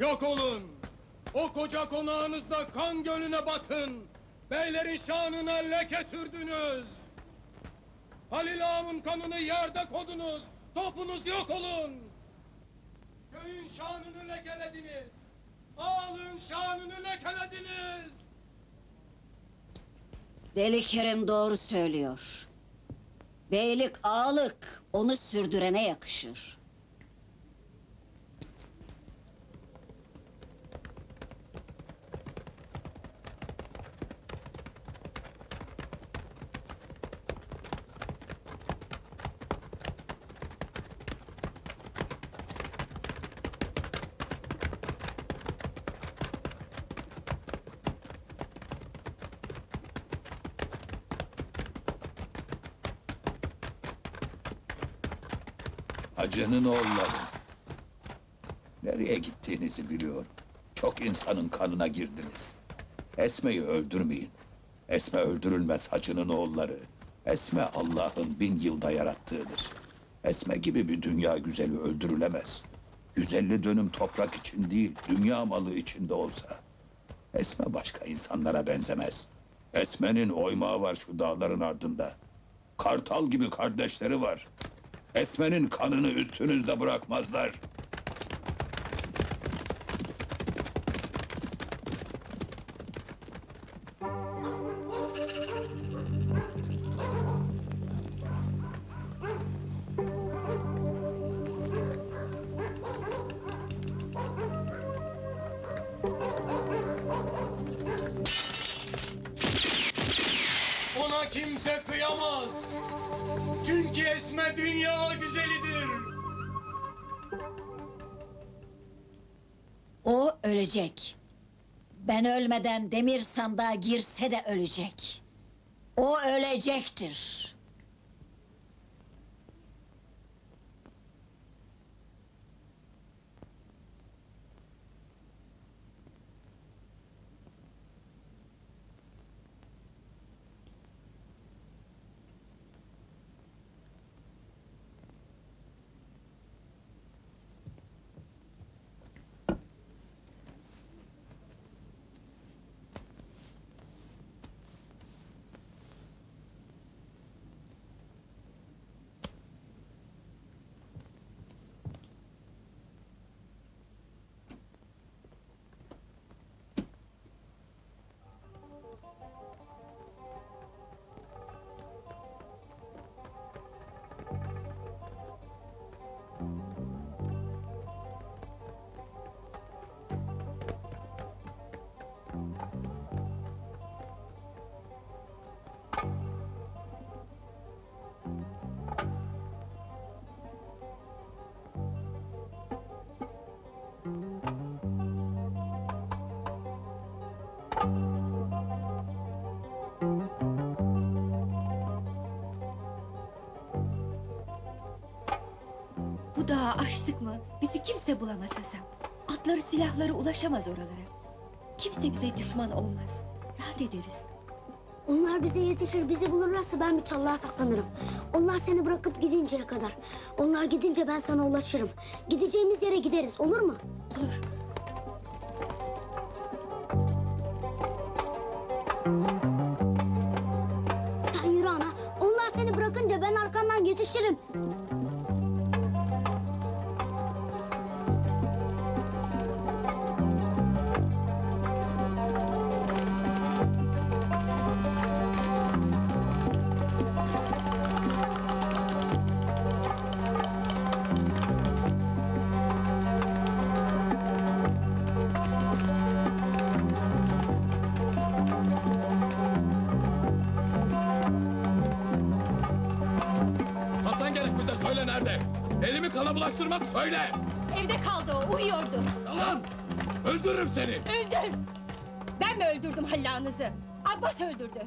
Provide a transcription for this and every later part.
Yok olun! O koca konağınızda kan gölüne batın! Beylerin şanına leke sürdünüz! Halil ağamın kanını yerde kodunuz! Topunuz yok olun! Köyün şanını lekelediniz! Ağalın şanını lekelediniz! Deli Kerim doğru söylüyor. Beylik ağalık onu sürdürene yakışır. Hacının oğulları. Nereye gittiğinizi biliyorum. Çok insanın kanına girdiniz. Esme'yi öldürmeyin. Esme öldürülmez hacının oğulları. Esme Allah'ın bin yılda yarattığıdır. Esme gibi bir dünya güzeli öldürülemez. 150 dönüm toprak için değil, dünya malı içinde olsa. Esme başka insanlara benzemez. Esme'nin oymağı var şu dağların ardında. Kartal gibi kardeşleri var. Esme'nin kanını üstünüzde bırakmazlar. Ona kimse kıyamaz! Çünkü Esme dünya güzelidir! O ölecek. Ben ölmeden demir sandığa girse de ölecek. O ölecektir. Bu dağı aştık mı bizi kimse bulamaz Hasan. Atları silahları ulaşamaz oralara. Kimse bize düşman olmaz. Rahat ederiz. Onlar bize yetişir, bizi bulurlarsa ben bir çallığa saklanırım. Onlar seni bırakıp gidinceye kadar. Onlar gidince ben sana ulaşırım. Gideceğimiz yere gideriz, olur mu? Olur. Elimi kana bulaştırmaz söyle. Evde kaldı o, uyuyordu. Yalan. Öldürürüm seni. Öldür! Ben mi öldürdüm Halil ağanızı? Abbas öldürdü.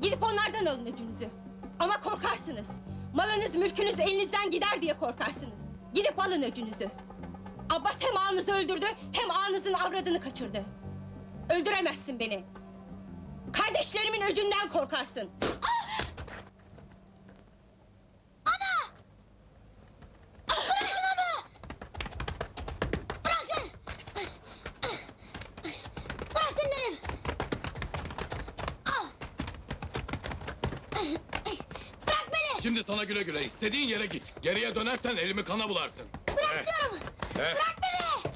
Gidip onlardan alın öcünüzü. Ama korkarsınız. Malınız, mülkünüz elinizden gider diye korkarsınız. Gidip alın öcünüzü. Abbas hem ağanızı öldürdü, hem ağanızın avradını kaçırdı. Öldüremezsin beni. Kardeşlerimin öcünden korkarsın. Güle güle istediğin yere git. Geriye dönersen elimi kana bularsın. Bırak diyorum! Eh. Bırak beni!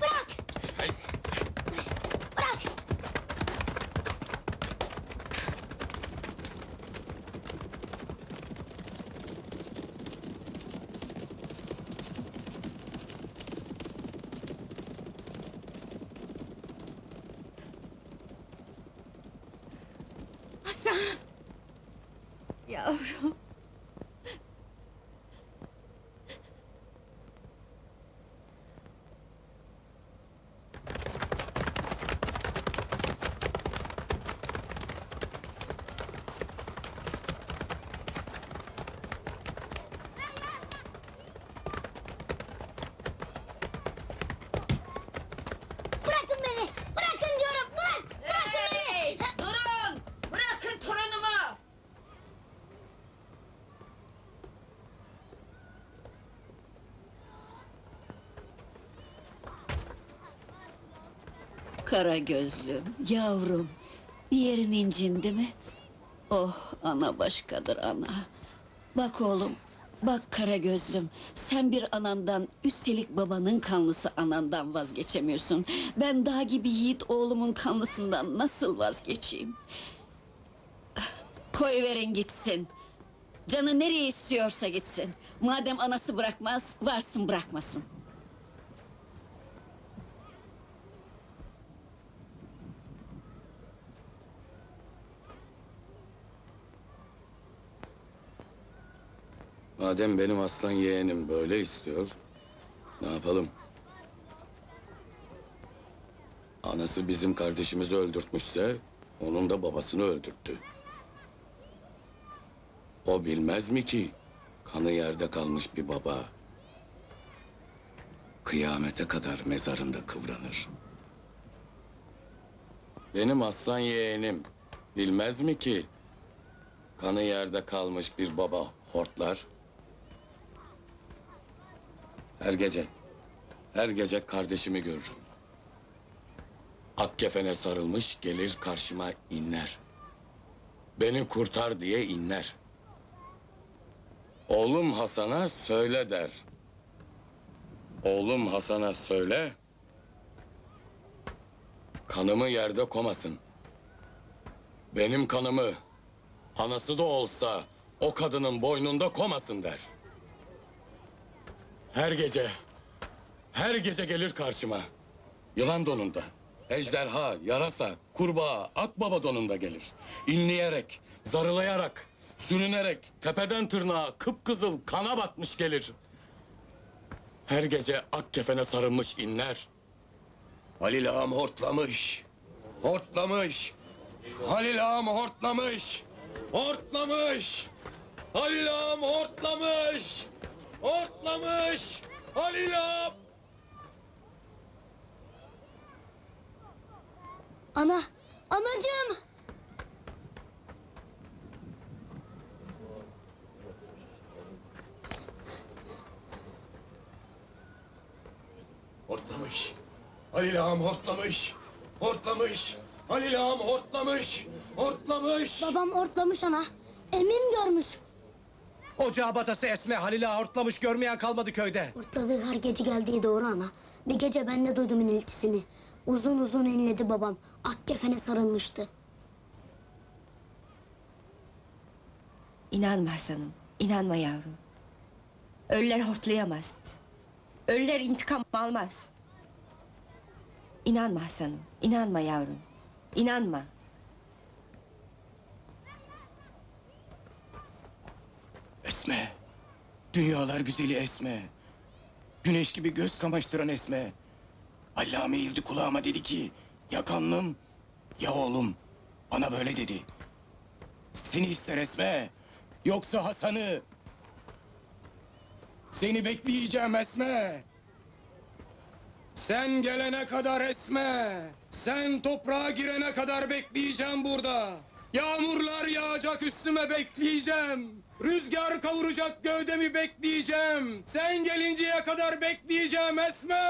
Bırak! Hey. Bırak! Hasan! Yavrum. Bırakın beni! Bırakın diyorum! Bırak! Bırakın beni! Durun! Bırakın torunumu! Kara gözlüm, yavrum. Bir yerin incindi mi? Oh, ana başkadır ana. Bak oğlum, bak kara gözlüm. Sen bir anandan, üstelik babanın kanlısı anandan vazgeçemiyorsun. Ben dağ gibi yiğit oğlumun kanlısından nasıl vazgeçeyim? Koy verin gitsin. Canı nereye istiyorsa gitsin. Madem anası bırakmaz, varsın bırakmasın. Madem benim aslan yeğenim böyle istiyor, ne yapalım? Anası bizim kardeşimizi öldürtmüşse, onun da babasını öldürttü. O bilmez mi ki, kanı yerde kalmış bir baba, kıyamete kadar mezarında kıvranır. Benim aslan yeğenim, bilmez mi ki, kanı yerde kalmış bir baba hortlar, her gece, her gece kardeşimi görürüm. Ak kefene sarılmış gelir karşıma inler. Beni kurtar diye inler. Oğlum Hasan'a söyle der. Oğlum Hasan'a söyle. Kanımı yerde komasın. Benim kanımı anası da olsa o kadının boynunda komasın der. Her gece, her gece gelir karşıma. Yılan donunda, ejderha, yarasa, kurbağa, akbaba donunda gelir. İnleyerek, zarılayarak, sürünerek, tepeden tırnağa kıpkızıl kana batmış gelir. Her gece ak kefene sarılmış inler. Halil ağam hortlamış, hortlamış. Halil ağam hortlamış, hortlamış. Halil ağam hortlamış. Hortlamış! Halil ağam! Ana! Anacığım! Hortlamış. Halil ağam hortlamış. Hortlamış. Halil ağam hortlamış. Hortlamış. Babam ortlamış ana. Emim görmüş. Ocağı batası Esme Halil'i hortlamış görmeyen kalmadı köyde. Ortladığı her gece geldiği doğru ana. Bir gece ben de duydum iniltisini. Uzun uzun inledi babam. Ak kefene sarılmıştı. İnanma Hasan'ım, inanma yavrum. Ölüler hortlayamaz. Ölüler intikam almaz. İnanma Hasan'ım, inanma yavrum. İnanma. Esme. Dünyalar güzeli Esme. Güneş gibi göz kamaştıran Esme. Allame eğildi kulağıma dedi ki... Ya kanlım ya oğlum. Bana böyle dedi. Seni ister Esme. Yoksa Hasan'ı. Seni bekleyeceğim Esme. Sen gelene kadar Esme. Sen toprağa girene kadar bekleyeceğim burada. Yağmurlar yağacak üstüme bekleyeceğim. Rüzgar kavuracak gövdemi bekleyeceğim. Sen gelinceye kadar bekleyeceğim Esme.